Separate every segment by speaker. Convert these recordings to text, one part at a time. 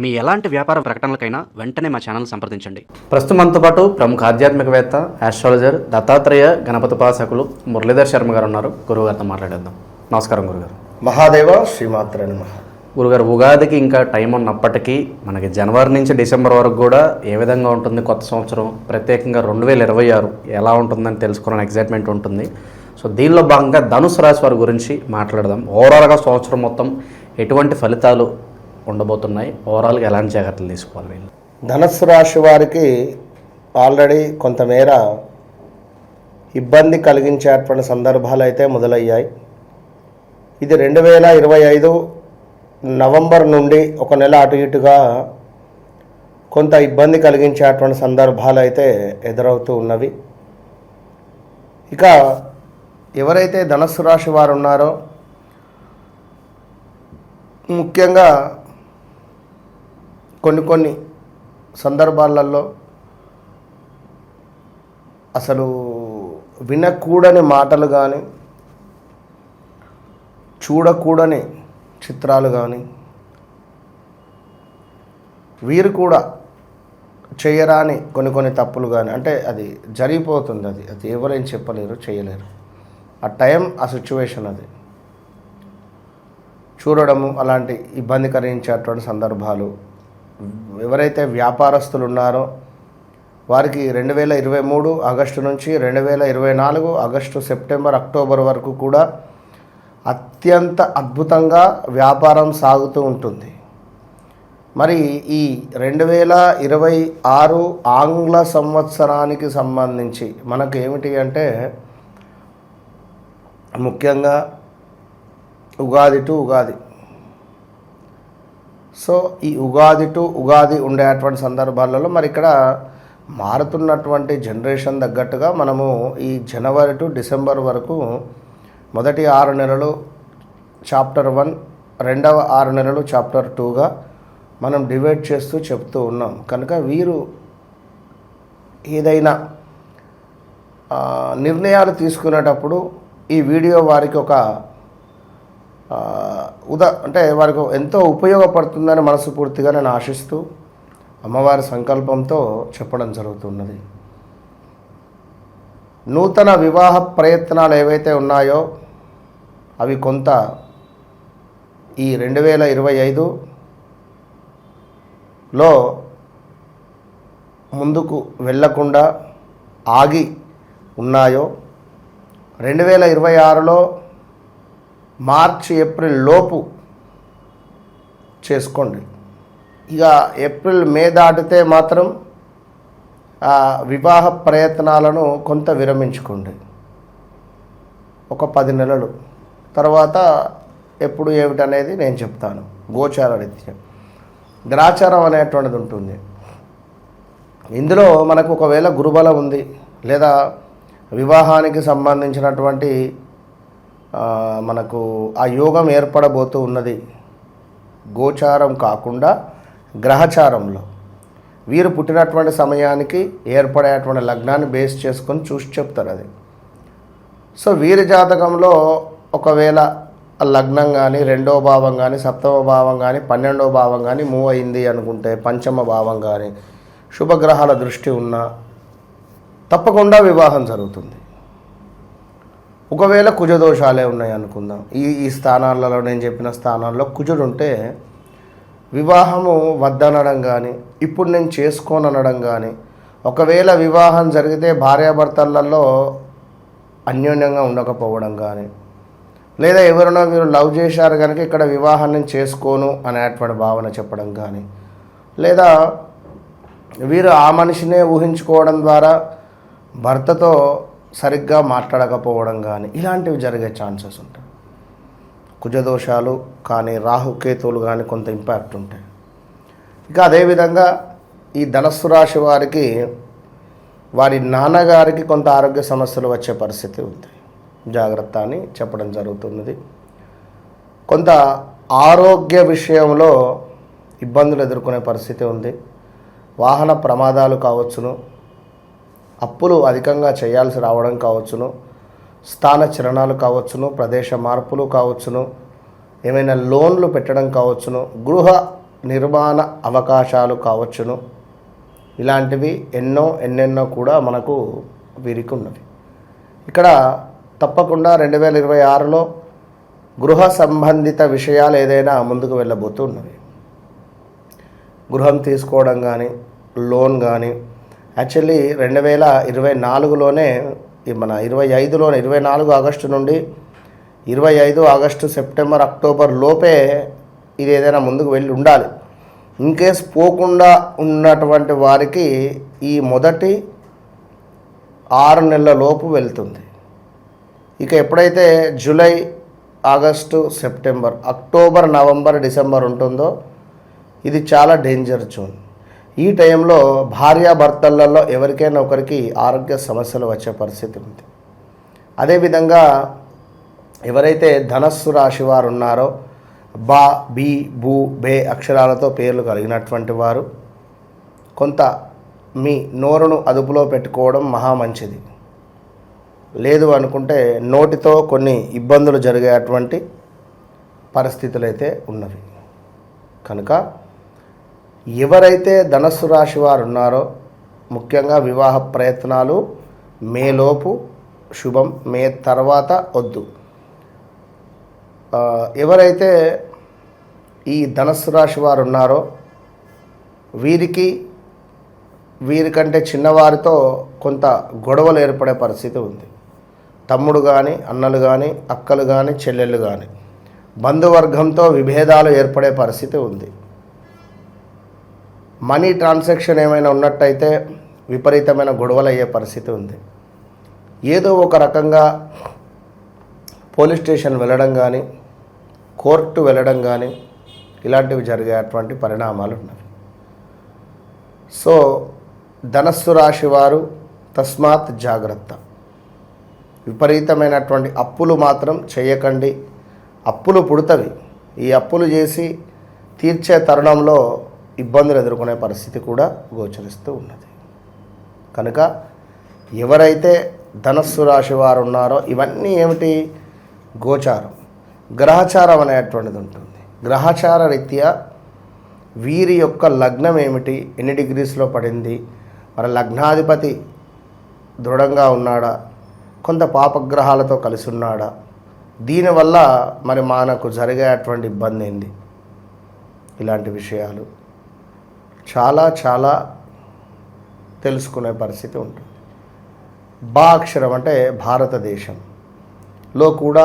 Speaker 1: మీ ఎలాంటి వ్యాపార ప్రకటనలకైనా వెంటనే మా ఛానల్ సంప్రదించండి.
Speaker 2: ప్రస్తుతం మనతో పాటు ప్రముఖ ఆధ్యాత్మికవేత్త ఆస్ట్రాలజర్ దత్తాత్రేయ గణపతి ఉపాసకులు మురళీధర్ శర్మ గారు ఉన్నారు. గురువుగారితో మాట్లాడేద్దాం. నమస్కారం గురుగారు
Speaker 3: మహాదేవ శ్రీమాత్రే నమ.
Speaker 2: గురుగారు ఉగాదికి ఇంకా టైం ఉన్నప్పటికీ మనకి జనవరి నుంచి డిసెంబర్ వరకు కూడా ఏ విధంగా ఉంటుంది కొత్త సంవత్సరం? ప్రత్యేకంగా రెండు వేల ఇరవై ఆరు ఎలా ఉంటుందని తెలుసుకోవాలని ఎగ్జైట్మెంట్ ఉంటుంది. సో దీనిలో భాగంగా ధనుసు రాశి వారి గురించి మాట్లాడదాం. ఓవరాల్గా సంవత్సరం మొత్తం ఎటువంటి ఫలితాలు ఉండబోతున్నాయి. ఓవరాల్గా ఎలాంటి జాగ్రత్తలు తీసుకోవాలి వీళ్ళు?
Speaker 3: ధనస్సు రాశి వారికి ఆల్రెడీ కొంతమేర ఇబ్బంది కలిగించేటువంటి సందర్భాలు అయితే మొదలయ్యాయి. ఇది రెండు వేల ఇరవై ఐదు నవంబర్ నుండి ఒక నెల అటు ఇటుగా కొంత ఇబ్బంది కలిగించేటువంటి సందర్భాలు అయితే ఎదురవుతూ ఉన్నవి. ఇక ఎవరైతే ధనస్సు రాశి వారు ఉన్నారో ముఖ్యంగా కొన్ని కొన్ని సందర్భాలలో అసలు వినకూడని మాటలు కానీ చూడకూడని చిత్రాలు కానీ వీరు కూడా చేయరాని కొన్ని కొన్ని తప్పులు కానీ అంటే అది జరిగిపోతుంది అది అది ఎవరేం చెప్పలేరు చేయలేరు. ఆ టైం ఆ సిచ్యువేషన్ అది. చూడడము అలాంటి ఇబ్బంది కలిగించేటువంటి సందర్భాలు ఎవరైతే వ్యాపారస్తులు ఉన్నారో వారికి రెండు వేల ఇరవై మూడు ఆగస్టు నుంచి రెండు వేల ఇరవై నాలుగు ఆగస్టు సెప్టెంబర్ అక్టోబర్ వరకు కూడా అత్యంత అద్భుతంగా వ్యాపారం సాగుతూ ఉంటుంది. మరి ఈ రెండు వేల ఇరవై ఆరు ఆంగ్ల సంవత్సరానికి సంబంధించి మనకు ఏమిటి అంటే ముఖ్యంగా ఉగాది టు ఉగాది. సో ఈ ఉగాది టు ఉగాది ఉండేటువంటి సందర్భాలలో మరి ఇక్కడ మారుతున్నటువంటి జనరేషన్ తగ్గట్టుగా మనము ఈ జనవరి టు డిసెంబర్ వరకు మొదటి ఆరు నెలలు చాప్టర్ వన్ రెండవ ఆరు నెలలు చాప్టర్ టూగా మనం డివైడ్ చేస్తూ చెప్తూ ఉన్నాం. కనుక వీరు ఏదైనా నిర్ణయాలు తీసుకునేటప్పుడు ఈ వీడియో వారికి ఒక ఉదా అంటే వారికి ఎంతో ఉపయోగపడుతుందని మనస్ఫూర్తిగా నేను ఆశిస్తూ అమ్మవారి సంకల్పంతో చెప్పడం జరుగుతున్నది. నూతన వివాహ ప్రయత్నాలు ఏవైతే ఉన్నాయో అవి కొంత ఈ రెండు వేల ఇరవై ఐదులో ముందుకు వెళ్ళకుండా ఆగి ఉన్నాయో రెండు వేల ఇరవై ఆరులో మార్చి ఏప్రిల్ లోపు చేసుకోండి. ఇక ఏప్రిల్ మే దాటితే మాత్రం ఆ వివాహ ప్రయత్నాలను కొంత విరమించుకోండి. ఒక పది నెలలు. తర్వాత ఎప్పుడు ఏమిటనేది నేను చెప్తాను. గోచార రీత్యా. గ్రాచారం అనేటువంటిది ఉంటుంది. ఇందులో మనకు ఒకవేళ గురుబలం ఉంది లేదా వివాహానికి సంబంధించినటువంటి మనకు ఆ యోగం ఏర్పడబోతూ ఉన్నది. గోచారం కాకుండా గ్రహచారంలో. వీరు పుట్టినటువంటి సమయానికి ఏర్పడేటువంటి లగ్నాన్ని బేస్ చేసుకొని చూసి చెప్తారు అది. సో వీరి జాతకంలో ఒకవేళ ఆ లగ్నం కానీ రెండో భావం కానీ సప్తమ భావం కానీ పన్నెండో భావం కానీ మూవ్ అయింది అనుకుంటే పంచమ భావం కానీ శుభగ్రహాల దృష్టి ఉన్నా తప్పకుండా వివాహం జరుగుతుంది. ఒకవేళ కుజదోషాలే ఉన్నాయి అనుకుందాం. ఈ ఈ స్థానాలలో నేను చెప్పిన స్థానాల్లో కుజుడు ఉంటే వివాహము వద్దనడం కానీ ఇప్పుడు నేను చేసుకోననడం కానీ ఒకవేళ వివాహం జరిగితే భార్యాభర్తలలో అన్యోన్యంగా ఉండకపోవడం కానీ లేదా ఎవరైనా మీరు లవ్ చేశారు కనుక ఇక్కడ వివాహం నేను చేసుకోను అనేటువంటి భావన చెప్పడం కానీ లేదా వీరు ఆ మనిషినే ఊహించుకోవడం ద్వారా భర్తతో సరిగ్గా మాట్లాడకపోవడం కానీ ఇలాంటివి జరిగే ఛాన్సెస్ ఉంటాయి. కుజదోషాలు కానీ రాహుకేతువులు కానీ కొంత ఇంపాక్ట్ ఉంటాయి. ఇక అదేవిధంగా ఈ ధనస్సు రాశి వారికి వారి నాన్నగారికి కొంత ఆరోగ్య సమస్యలు వచ్చే పరిస్థితి ఉంది. జాగ్రత్త అని చెప్పడం జరుగుతున్నది. కొంత ఆరోగ్య విషయంలో ఇబ్బందులు ఎదుర్కొనే పరిస్థితి ఉంది. వాహన ప్రమాదాలు కావచ్చును. అప్పులు అధికంగా చేయాల్సి రావడం కావచ్చును. స్థాన చిరణాలు కావచ్చును ప్రదేశ మార్పులు కావచ్చును ఏమైనా లోన్లు పెట్టడం కావచ్చును గృహ నిర్మాణ అవకాశాలు కావచ్చును. ఇలాంటివి ఎన్నో ఎన్నెన్నో కూడా మనకు వీరికి ఉన్నవి. ఇక్కడ తప్పకుండా రెండు వేల ఇరవై ఆరులో గృహ సంబంధిత విషయాలు ఏదైనా ముందుకు వెళ్ళబోతూ ఉన్నవి. గృహం తీసుకోవడం కానీ లోన్ కానీ యాక్చువల్లీ రెండు వేల ఇరవై నాలుగులోనే మన ఇరవై ఐదులోనే ఇరవై నాలుగు ఆగస్టు నుండి ఇరవై ఐదు ఆగస్టు సెప్టెంబర్ అక్టోబర్ లోపే ఇది ఏదైనా ముందుకు వెళ్ళి ఉండాలి. ఇన్ కేస్ పోకుండా ఉన్నటువంటి వారికి ఈ మొదటి ఆరు నెలల లోపు వెళ్తుంది. ఇక ఎప్పుడైతే July August September October November December ఉంటుందో ఇది చాలా డేంజర్ జోన్. ఈ టైంలో భార్యాభర్తలలో ఎవరికైనా ఒకరికి ఆరోగ్య సమస్యలు వచ్చే పరిస్థితి ఉంది. అదేవిధంగా ఎవరైతే ధనస్సు రాశి వారు ఉన్నారో బా బి బూ బే అక్షరాలతో పేర్లు కలిగినటువంటి వారు కొంత మీ నోరును అదుపులో పెట్టుకోవడం మహా మంచిది. లేదు అనుకుంటే నోటితో కొన్ని ఇబ్బందులు జరిగేటువంటి పరిస్థితులు అయితే ఉన్నవి. కనుక ఎవరైతే ధనస్సు రాశి వారు ఉన్నారో ముఖ్యంగా వివాహ ప్రయత్నాలు మేలోపు శుభం మే తర్వాత వద్దు. ఎవరైతే ఈ ధనస్సు రాశి వారు ఉన్నారో వీరికి వీరికంటే చిన్నవారితో కొంత గొడవలు ఏర్పడే పరిస్థితి ఉంది. తమ్ముడు కానీ అన్నలు కానీ అక్కలు కానీ చెల్లెళ్ళు కానీ బంధువర్గంతో విభేదాలు ఏర్పడే పరిస్థితి ఉంది. మనీ ట్రాన్సాక్షన్ ఏమైనా ఉన్నట్టయితే విపరీతమైన గొడవలు అయ్యే పరిస్థితి ఉంది. ఏదో ఒక రకంగా పోలీస్ స్టేషన్ వెళ్ళడం కానీ కోర్టు వెళ్ళడం కానీ ఇలాంటివి జరిగేటువంటి పరిణామాలు ఉన్నాయి సో ధనస్సు రాశి వారు తస్మాత్ జాగ్రత్త. విపరీతమైనటువంటి అప్పులు మాత్రం చేయకండి. అప్పులు పుడతవి. ఈ అప్పులు చేసి తీర్చే తరుణంలో ఇబ్బందులు ఎదుర్కొనే పరిస్థితి కూడా గోచరిస్తూ ఉన్నది. కనుక ఎవరైతే ధనస్సు రాశి వారు ఉన్నారో ఇవన్నీ ఏమిటి? గోచారం. గ్రహచారం అనేటువంటిది ఉంటుంది. గ్రహచార రీత్యా వీరి యొక్క లగ్నం ఏమిటి? ఎన్ని డిగ్రీస్లో పడింది? మరి లగ్నాధిపతి దృఢంగా ఉన్నాడా? కొంత పాపగ్రహాలతో కలిసి ఉన్నాడా? దీనివల్ల మరి మనకు జరిగేటువంటి ఇబ్బంది ఏంది? ఇలాంటి విషయాలు. చాలా చాలా తెలుసుకునే పరిస్థితి ఉంటుంది. బా అక్షరం అంటే భారతదేశంలో కూడా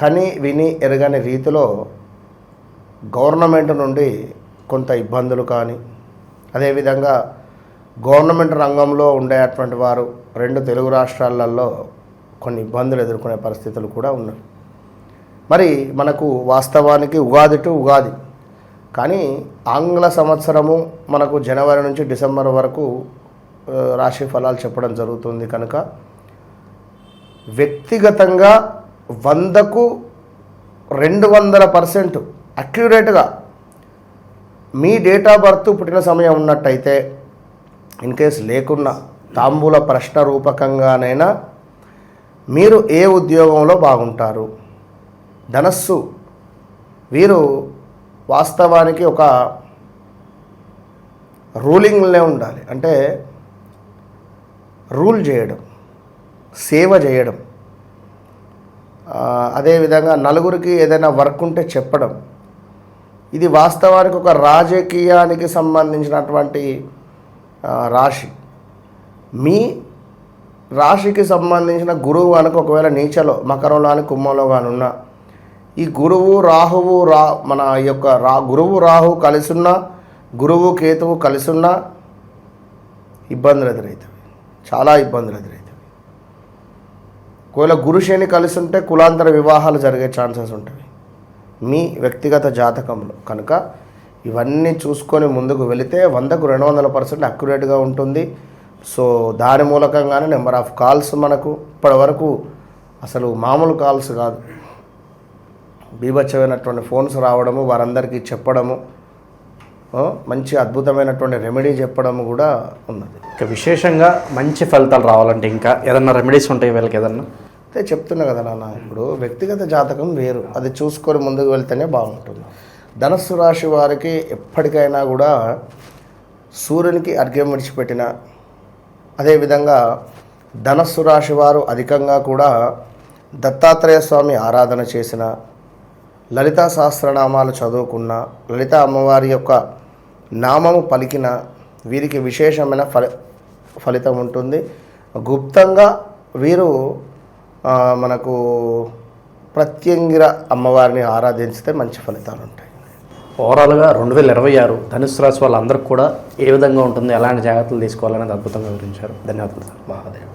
Speaker 3: కని విని ఎరగని రీతిలో గవర్నమెంట్ నుండి కొంత ఇబ్బందులు కానీ అదేవిధంగా గవర్నమెంట్ రంగంలో ఉండేటువంటి వారు రెండు తెలుగు రాష్ట్రాలలో కొన్ని ఇబ్బందులు ఎదుర్కొనే పరిస్థితులు కూడా ఉన్నాయి. మరి మనకు వాస్తవానికి ఉగాది టు ఉగాది. కానీ ఆంగ్ల సంవత్సరము మనకు జనవరి నుంచి డిసెంబర్ వరకు రాశి ఫలాలు చెప్పడం జరుగుతుంది కనుక వ్యక్తిగతంగా వందకు రెండు వందల పర్సెంట్ అక్యురేట్గా మీ డేట్ ఆఫ్ బర్త్ పుట్టిన సమయం ఉన్నట్టయితే ఇన్ కేస్ లేకున్నా తాంబూల ప్రశ్న రూపకంగానైనా మీరు ఏ ఉద్యోగంలో బాగుంటారు? ధనస్సు. వీరు వాస్తవానికి ఒక రూలింగ్లే ఉండాలి. అంటే రూల్ చేయడం సేవ చేయడం అదేవిధంగా నలుగురికి ఏదైనా వర్క్ ఉంటే చెప్పడం ఇది వాస్తవానికి ఒక రాజకీయానికి సంబంధించినటువంటి రాశి. మీ రాశికి సంబంధించిన గురువు కనుక ఒకవేళ నీచలో మకరంలో కానీ కుంభంలో కానీ ఈ గురువు రాహువు రా మన యొక్క రా గురువు రాహువు కలిసున్నా గురువు కేతువు కలిసున్నా ఇబ్బందులు ఎదురవుతాయి చాలా ఇబ్బందులు ఎదురవుతాయి ఒకవేళ గురుశని కలిసి ఉంటే కులాంతర వివాహాలు జరిగే ఛాన్సెస్ ఉంటాయి మీ వ్యక్తిగత జాతకంలో కనుక ఇవన్నీ చూసుకొని ముందుకు వెళితే వందకు రెండు వందల పర్సెంట్ అక్యురేట్గా ఉంటుంది. సో దాని మూలకంగానే నెంబర్ ఆఫ్ కాల్స్ మనకు. ఇప్పటివరకు అసలు మామూలు కాల్స్ కాదు. బీభత్సమైనటువంటి ఫోన్స్ రావడము వారందరికీ చెప్పడము మంచి అద్భుతమైనటువంటి రెమెడీ చెప్పడము కూడా ఉన్నది.
Speaker 2: ఇక విశేషంగా మంచి ఫలితాలు రావాలంటే ఇంకా ఏదన్నా రెమెడీస్ ఉంటాయి వీళ్ళకి ఏదన్నా?
Speaker 3: అదే చెప్తున్నా కదా నాన్న ఇప్పుడు వ్యక్తిగత జాతకం వేరు. అది చూసుకొని ముందుకు వెళ్తేనే బాగుంటుంది. ధనస్సు రాశి వారికి ఎప్పటికైనా కూడా సూర్యునికి అర్ఘ్యం విడిచిపెట్టిన అదేవిధంగా ధనస్సు రాశి వారు అధికంగా కూడా దత్తాత్రేయ స్వామి ఆరాధన చేసిన లలితా సహస్రనామాలు చదువుకున్న లలిత అమ్మవారి యొక్క నామము పలికిన వీరికి విశేషమైన ఫలి ఫలితం ఉంటుంది. గుప్తంగా వీరు మనకు ప్రత్యంగిర అమ్మవారిని ఆరాధించితే మంచి ఫలితాలు ఉంటాయి.
Speaker 2: ఓవరాల్గా రెండు వేల ఇరవై ఆరు ధనుసు రాశి వాళ్ళందరికీ కూడా ఏ విధంగా ఉంటుంది ఎలాంటి జాగ్రత్తలు తీసుకోవాలనేది అద్భుతంగా వివరించారు. ధన్యవాదాలు సార్.
Speaker 3: మహాదేవ్.